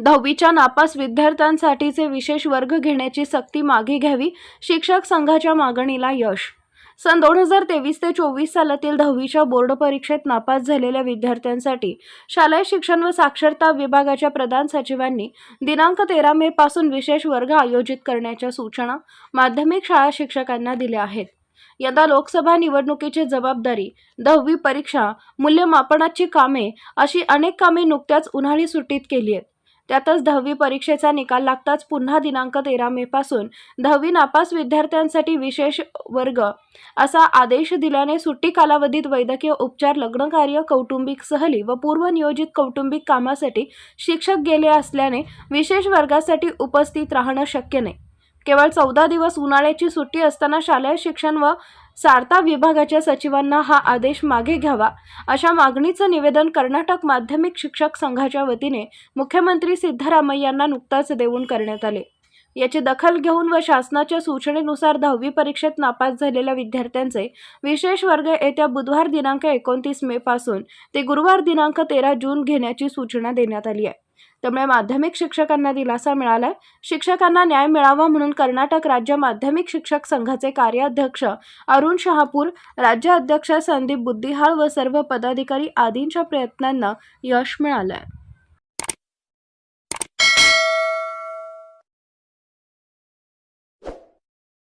दहावीच्या नापास विद्यार्थ्यांसाठीचे विशेष वर्ग घेण्याची सक्ती मागे घ्यावी शिक्षक संघाच्या मागणीला यश. सन दोन हजार तेवीस ते चोवीस सालातील दहावीच्या बोर्ड परीक्षेत नापास झालेल्या विद्यार्थ्यांसाठी शालेय शिक्षण व साक्षरता विभागाच्या प्रधान सचिवांनी दिनांक तेरा मे पासून विशेष वर्ग आयोजित करण्याच्या सूचना माध्यमिक शाळा शिक्षकांना दिल्या आहेत. यंदा लोकसभा निवडणुकीची जबाबदारी दहावी परीक्षा मूल्यमापनाची कामे अशी अनेक कामे नुकत्याच उन्हाळी सुट्टीत केली आहेत. त्यातच दहावी परीक्षेचा निकाल लागताच पुन्हा दिनांक तेरा मे पासून दहावी नापास विद्यार्थ्यांसाठी विशेष वर्ग असा आदेश दिल्याने सुट्टी कालावधीत वैद्यकीय उपचार लग्नकार्य कौटुंबिक सहली व पूर्वनियोजित कौटुंबिक कामासाठी शिक्षक गेले असल्याने विशेष वर्गासाठी उपस्थित राहणं शक्य नाही. केवळ चौदा दिवस उन्हाळ्याची सुट्टी असताना शालेय शिक्षण व सारता विभागाच्या सचिवांना हा आदेश मागे घ्यावा. अशा मागणीचं निवेदन कर्नाटक माध्यमिक शिक्षक संघाच्या वतीने मुख्यमंत्री सिद्धरामय्यांना नुकताच देऊन करण्यात आले. याची दखल घेऊन व शासनाच्या सूचनेनुसार दहावी परीक्षेत नापास झालेल्या विद्यार्थ्यांचे विशेष वर्ग येत्या बुधवार दिनांक एकोणतीस मे पासून ते गुरुवार दिनांक तेरा जून घेण्याची सूचना देण्यात आली आहे. त्यामुळे माध्यमिक शिक्षकांना दिलासा मिळालाय. शिक्षकांना न्याय मिळावा म्हणून कर्नाटक राज्य माध्यमिक शिक्षक संघाचे कार्याध्यक्ष अरुण शहापूर राज्य अध्यक्ष संदीप बुद्धिहाळ व सर्व पदाधिकारी आदींच्या प्रयत्नांना यश मिळालंय.